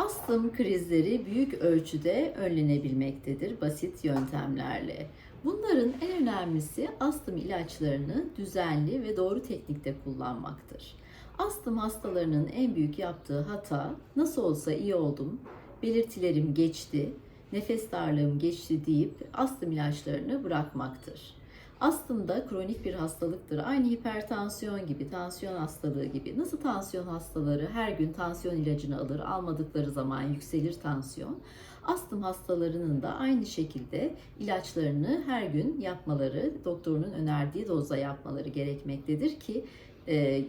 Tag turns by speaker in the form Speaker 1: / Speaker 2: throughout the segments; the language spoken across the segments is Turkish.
Speaker 1: Astım krizleri büyük ölçüde önlenebilmektedir basit yöntemlerle. Bunların en önemlisi astım ilaçlarını düzenli ve doğru teknikte kullanmaktır. Astım hastalarının en büyük yaptığı hata nasıl olsa iyi oldum, belirtilerim geçti, nefes darlığım geçti deyip astım ilaçlarını bırakmaktır. Astım da kronik bir hastalıktır. Aynı hipertansiyon gibi, tansiyon hastalığı gibi. Nasıl tansiyon hastaları her gün tansiyon ilacını alır, almadıkları zaman yükselir tansiyon. Astım hastalarının da aynı şekilde ilaçlarını her gün yapmaları, doktorunun önerdiği dozda yapmaları gerekmektedir ki e, e,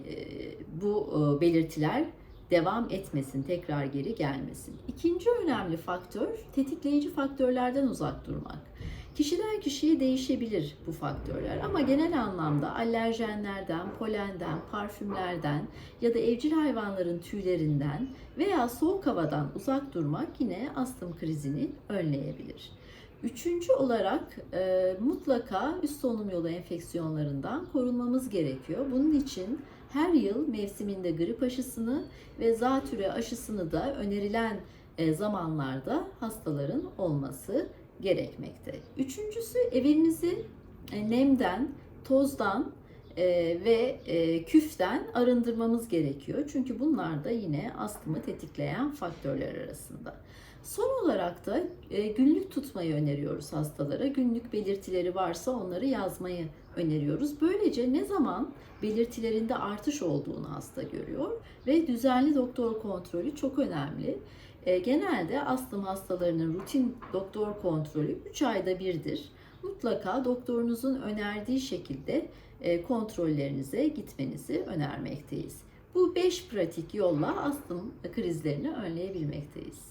Speaker 1: bu e, belirtiler devam etmesin, tekrar geri gelmesin. İkinci önemli faktör tetikleyici faktörlerden uzak durmak. Kişiden kişiye değişebilir bu faktörler ama genel anlamda alerjenlerden, polenden, parfümlerden ya da evcil hayvanların tüylerinden veya soğuk havadan uzak durmak yine astım krizini önleyebilir. Üçüncü olarak e, mutlaka üst solunum yolu enfeksiyonlarından korunmamız gerekiyor. Bunun için her yıl mevsiminde grip aşısını ve zatüre aşısını da önerilen e, zamanlarda hastaların olması gerekmekte. Üçüncüsü evimizi e, nemden, tozdan e, ve e, küften arındırmamız gerekiyor. Çünkü bunlar da yine astımı tetikleyen faktörler arasında. Son olarak da e, günlük tutmayı öneriyoruz hastalara. Günlük belirtileri varsa onları yazmayı öneriyoruz. Böylece ne zaman belirtilerinde artış olduğunu hasta görüyor ve düzenli doktor kontrolü çok önemli. E, genelde astım hastalarının rutin doktor kontrolü 3 ayda birdir. Mutlaka doktorunuzun önerdiği şekilde e, kontrollerinize gitmenizi önermekteyiz. Bu 5 pratik yolla astım krizlerini önleyebilmekteyiz.